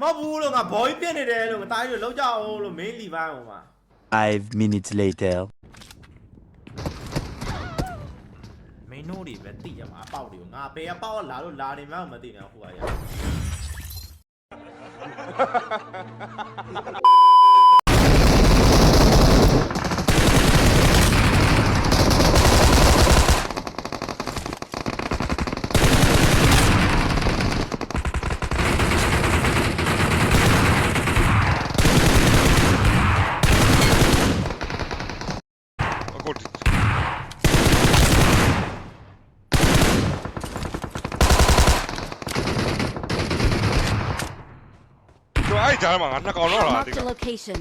မဟုတ်ဘူးလို့ငါဘော်ကြီးပြစ်နေတယ်လို့မသားကြီးလို့လောက်ကြအောင်လို့မင်းလီပိုင်းဟိုမှာ Five minutes later. မင်းတို့တွေပဲတိရမှာအပေါက်တွေကိုငါဘယ်အပေါက်ကလာလို့လာနေမှမသိနေဟိုကရ canım anne kanun var. Marked a location.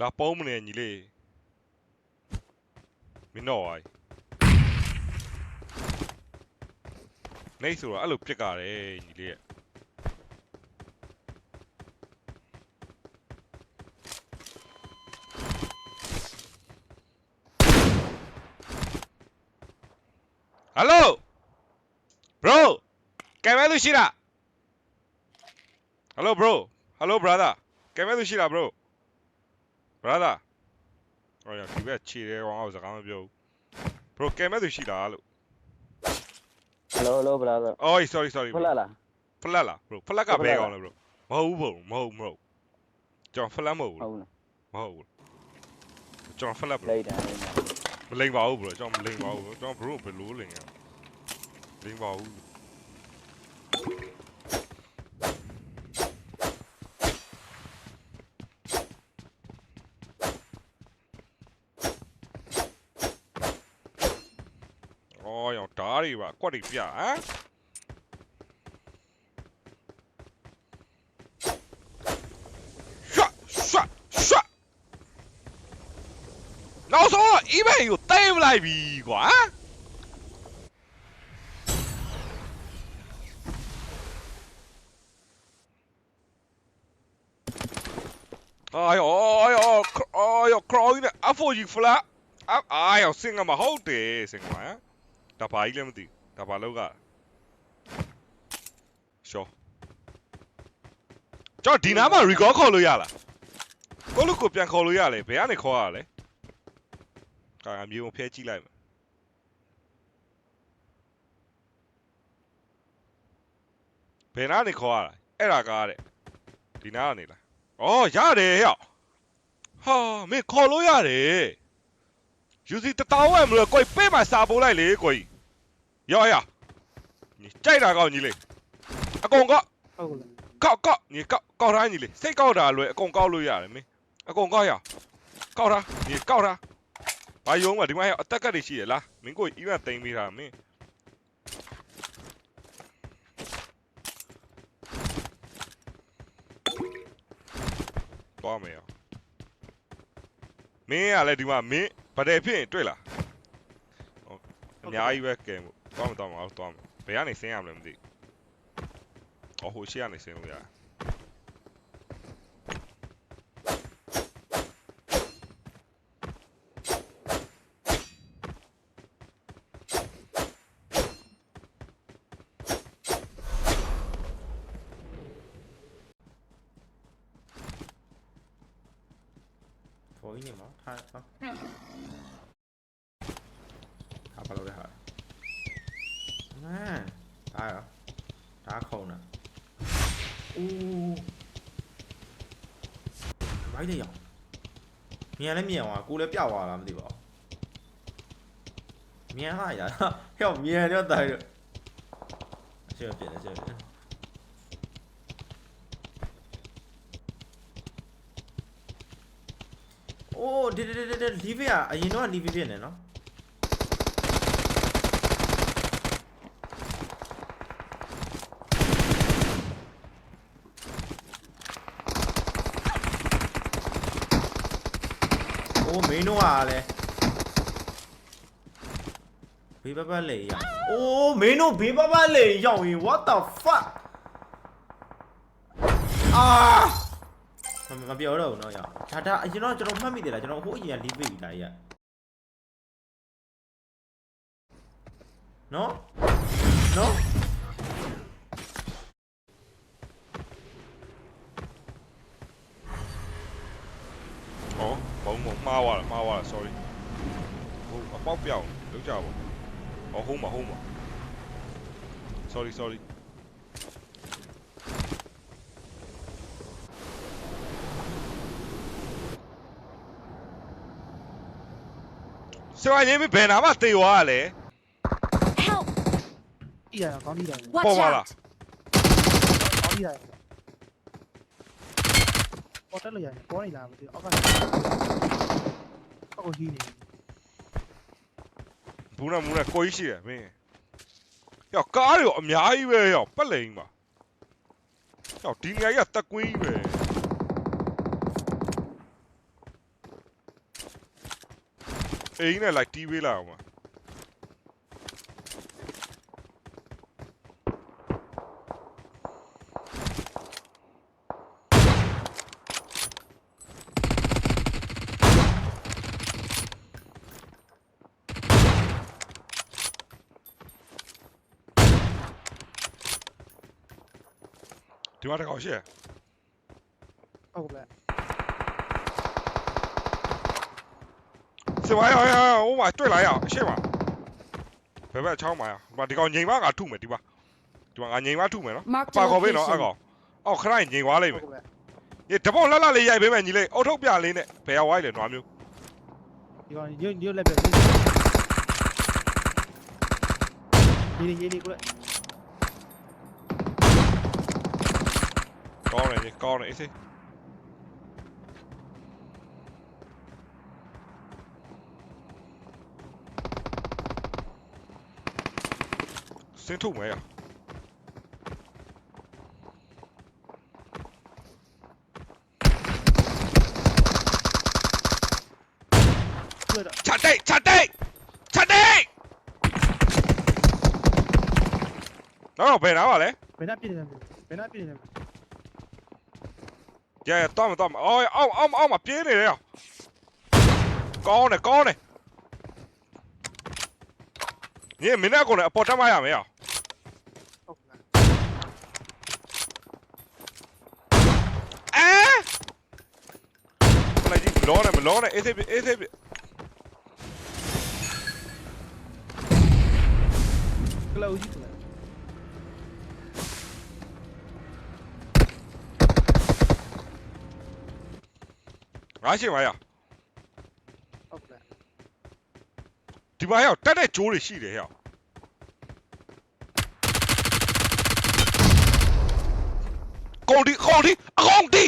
လာပုံးမနေညီလေးမင်းတော့ဝိုင်းနေဆိုတော့အဲ့လိုပြစ်ကြတယ်ညီလေးရဲ့ဟယ်လို bro ကဲမဲလို့ရှိလား hello bro hello brother ကဲမဲလို့ရှိလား bro brother ဟောရဒီဘက်ခြေတယ်ကောင်အောင်စကားမပြောဘူး bro ကဲမဲ့သူရှိလားလို့ Hello hello brother အော် sorry sorry ဖလာလားဖလက်လား bro ဖလက်ကဘဲကောင်လဲ bro မဟုတ်ဘူး bro မဟုတ်ဘူးမဟုတ်ဘူးကျွန်တော်ဖလက်မဟုတ်ဘူးဟုတ်လားမဟုတ်ဘူးကျွန်တော်ဖလက် bro လိုက်တာလိုက်တာမလိန်ပါဘူး bro ကျွန်တော်မလိန်ပါဘူး bro ကျွန်တော် bro ဘယ်လိုလိန်ရလိန်ပါဘူးအော်ရောဓာတ်တွေ ပါအကွက်တွေပြဟမ်ရှော့ရှော့ရှော့နောက်ဆုံးတော့ email ကိုတိတ်မလိုက်ပြီကွာအာယောအာယောအာယော crawl နဲ့ F4G flat အာယောစင်ကမဟုတ်တယ်စင်ကမဟမ် ဒါဘာကြီးလဲမသိဘူးဒါဘာလောက်ကရှော့ကျွန်တော်ဒီနားမှာ record ခေါ်လို့ရလားကိုလူကိုပြန်ခေါ်လို့ရလေဘယ်ကနေခေါ်ရလဲကာမြေုံဖဲကြည့်လိုက်မယ်ဘယ်နားနေခေါ်ရလဲအဲ့ဒါကားတဲ့ဒီနားကနေလားဩရတယ်ဟဲ့ဟာမင်းခေါ်လို့ရတယ် UC တတောင်းဝယ်မလို့ကိုယ်ပေးမှစာပို့လိုက်လေကိုကြီး ရောရညီကြိုက်တာကောက်ညီလေးအကုန်ကောက်ဟုတ်လားကောက်ကောက်ညီကောက်ကောက်ထားညီလေးစိတ်ကောက်တာလွယ်အကုန်ကောက်လို့ရတယ်မင်းအကုန်ကောက်ရကောက်ထားညီကောက်ထားဘာယုံမဒီမှာအတက်ကတ်တွေရှိရလားမင်းကိုကြီးအီးမတိန်ပေးတာမင်းသွားမယ်ရောမင်းကလည်းဒီမှာမင်းဗတဲ့ဖြစ်ရင်တွေ့လားဟုတ်အများကြီးပဲကဲမို့ သွားမသွားမအောင်သွားမယ်ဘယ်ကနေဆင်းရမလဲမသိဘူးအော်ဟိုရှေ့ကနေဆင်း လို့ရတယ်ဘော်ကြီးနေမှာထားထားထားပါလို့ရဟာမန်ဒါရောဒါခုံတာဦးဘိုက်လေးရောက်မြန်လည်းမြန်သွားကိုလည်းပြောက်သွားလားမသိပါဘူးမြန်ဟာရဟဲ့မြန်တော့တိုင်တော့အရှေ့ပြတယ်အရှေ့ပြတယ်အိုးဒီဒီဒီဒီလီဗီယာအရင်တော့လီဗီဖြစ်နေနော်โอ้မင်းတို့ကလည်းဘေးပပလေရောက်အိုးမင်းတို့ဘေးပပလေရောက်ရင် what the fuck အာမမပြောတော့ဘူးเนาะရောက်ဒါဒါအရင်တော့ကျွန်တော်မှတ်မိတယ်လားကျွန်တော်ဟိုအရင်ကလီးပေးပြီလားရနော်နော် မှားသွားတာ sorry ဟိုအပေါက်ပြောင်းလောက်ကြပါဟောဟုံးပါဟုံးပါ sorry sorry ဆရာကြီးမဘယ်နာမှတေသွားရလဲ Help! ကြည့်ရတာကောင်းပြီလားကော Watch ပေါ်ပါလား out! င်းပြီလားပေါ်တက်လို့ရတယ်ပေါ်နေလားမသိဘူးအောက်က 依年，ဘူးနဲ့ဘူးနဲ့ကိုကြီးရှိတယ်မင်းယောကားတွေရောအများကြီးပဲယောပတ်လိန်ပါယောဒီနေရာကြီးကတက်ကွင်းကြီးပဲအိမ်နဲ့လိုက်တီးပေးလာအောင်ပါ ဒီမှာတစ်ကောင်ရှိရယ်ဟုတ်ကဲ့စဝိုင်းဟိုင်းဟိုင်းဟိုမှာတွေ့လာရအောင်အရှိမဘယ်ဘက်ချောင်းမှာရဒီမှာဒီကောင်ငိမ်မငါထုမယ်ဒီမှာဒီမှာငါငိမ်မထုမယ်နော် Marked ပါ a ခေါ်ပေးနော်အ location. ကောင်အော်ခဏငိမ်သွားလိမ့်ဟုမယ်တ်ကဲ့ဒီတပေါက်လှလှလေးရိုက်ပေးမယ်ညီလေးအုတ်ထုတ်ပြလေးနဲ့ဘယ်ရောက်ဝိုင်းလဲနွားမျိုးဒီကောင်ညညလက်ပဲညီညီညီကိုလည်းကော င်းတယ်ညီကောင်းတယ်အေးစေးစင်းထုတ်မယ်ရတွေ့တော့ချက်တိတ်ချက်တိ တ်ချက်တိတ်နော်ဘယ်နားပါလဲဘယ်နှပြည့်နေလဲဘယ်နှပြည့်နေလဲရရတော့မတော့မအော်အောက်အောက်အောက် မှာပြေးနေတယ်ရောကောင်းတယ်ကောင်းတယ်ညီမင်းနဲ့ကိုလည်းအပေါ်တက်မရမယ်ရောဟုတ်ကဲ့အဲလိုက်ကြီးမလောနဲ့မလောနဲ့အေးသေးအေးသေးကလောက်ကြီးကလည်းငါရှိမှာရဟုတ်ကဲ့ဒီမှာရောက်တက်တဲ့ဂျိုးတွေရှိတယ်ရောက်ကောင်ဒီကောင်ဒီအကောင်ဒီ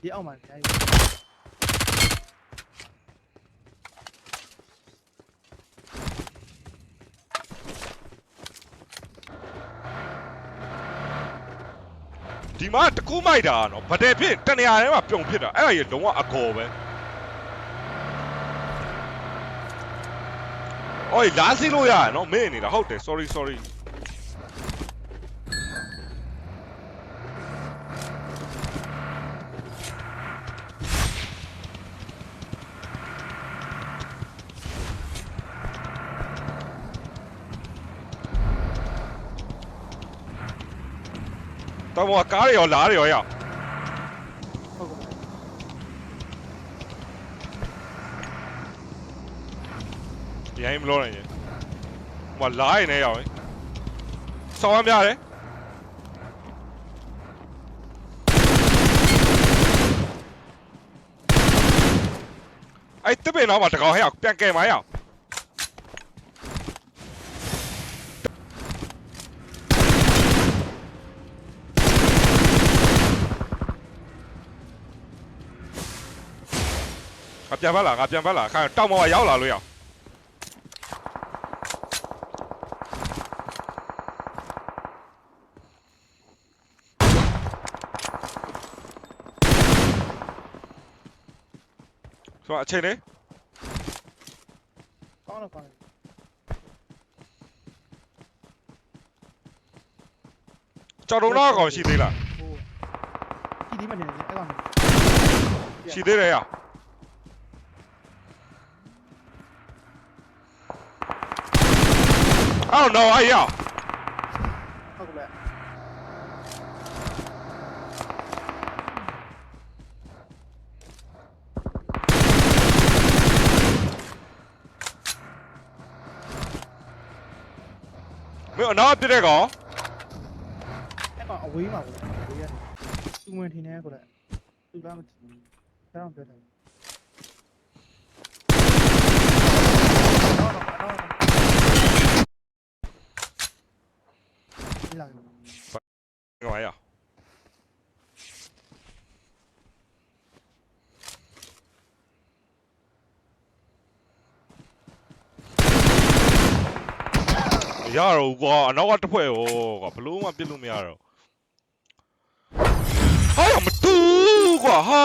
ဒီအောက်မှာညာ ဒီမှာတကူးမိုက်တာနော်ဗတယ်ဖြစ်တနေရာထဲမှာပြုံဖြစ်တာအဲ့ဒါကြီးလုံးဝအကော်ပဲအော်လာစီလို့ရရနော်မင်းနေတာဟုတ်တယ် sorry sorry တောင်ပေါ်ကကားတွေရောလားတွေရောရအောင်ရိုင်းမလို့နိုင်ရင်ဟိုလာရင်လည်းရအောင်ဆောင်းရမ်းပြတယ်အဲ့တပင်းတော့မတကောင်ဟဲ့အောင်ပြန်ကဲမရအောင် ပြန်ဖက်လာငါပြန်ဖက်လာခိုင်တောက်မောကရောက်လာလို့ရအောင်ဆိုတော့အချိန်လေးကောင်းတော့ကောင်းတယ်ကြောက်တုံးတော့ကောင်ရှိသေးလားဟိုဒီဒီမနေနဲ့အဲ့ကောင်ရှိသေးတယ်ရ အော် no အဲ့ရဟုတ်ကဲ့မင်းအနာပြတဲ့ကောင်အဲ့ကောင်အဝေးမှာပေါ့အဝေးရတယ်သူဝင်ထင်းနေကိုလည်းသူလားမသိဘူးဒါတော့ပြောတယ်တော့တော့တော့ ဒီလာကောင်ရရတော့ကွာအနောက်ကတစ်ဖွဲ့ရောကွာဘလို့မှပြစ်လို့မရတော့ဟာမတူကွာဟာ